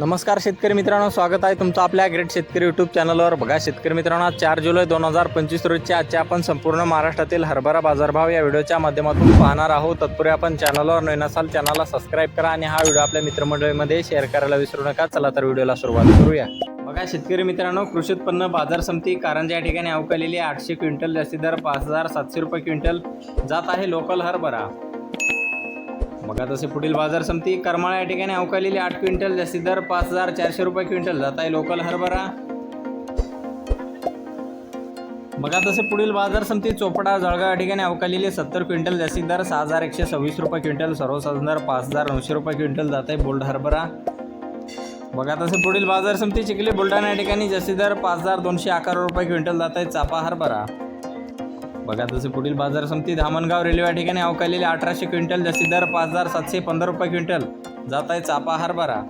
नमस्कार शेतकरी मित्रांनो स्वागत आहे तुमचं आपल्या ग्रेट शेतकरी यूट्यूब चॅनलवर बघा शेतकरी मित्रांनो आज चार जुलै दोन हजार पंचवीस रोजच्या आजच्या आपण संपूर्ण महाराष्ट्रातील हरभरा बाजारभाव या व्हिडिओच्या माध्यमातून पाहणार आहोत. तत्पूर्वी आपण चॅनलवर नवीन असाल चॅनलला सबस्क्राईब करा आणि हा व्हिडिओ आपल्या मित्रमंडळीमध्ये शेअर करायला विसरू नका. चला तर व्हिडिओला सुरुवात करूया. बघा शेतकरी मित्रांनो कृषी उत्पन्न बाजार समिती कारंजा या ठिकाणी अवकालेली आठशे क्विंटल जास्ती दर पाच हजार सातशे रुपये क्विंटल जात आहे लोकल हरभरा. बघा तसे पुढील बाजार समिती करमाळा या ठिकाणी अवकालेली आठ क्विंटल जास्ती दर पाच हजार चारशे रुपये क्विंटल. जात आहे लोकल हरभरा. बघा तसे पुढील बाजार समिती चोपडा जळगाव या ठिकाणी अवकालेली सत्तर क्विंटल जास्ती दर सहा हजार एकशे सव्वीस रुपये क्विंटल सर्वसाधारण दर पाच हजार नऊशे रुपये क्विंटल जात आहे बोल्ड हरभरा. बघा तसे पुढील बाजार समिती चिखली बुलढाणा या ठिकाणी जास्ती दर पाच हजार दोनशे अकरा रुपये क्विंटल जात आहे चापा हरभरा. बघा तसे पुढील बाजार समिती धामणगाव रेल्वे ठिकाणी अवकालेले अठराशे क्विंटल जास्तीत दर पाच हजार सातशे पंधरा रुपये क्विंटल. जात आहे चापा हरभरा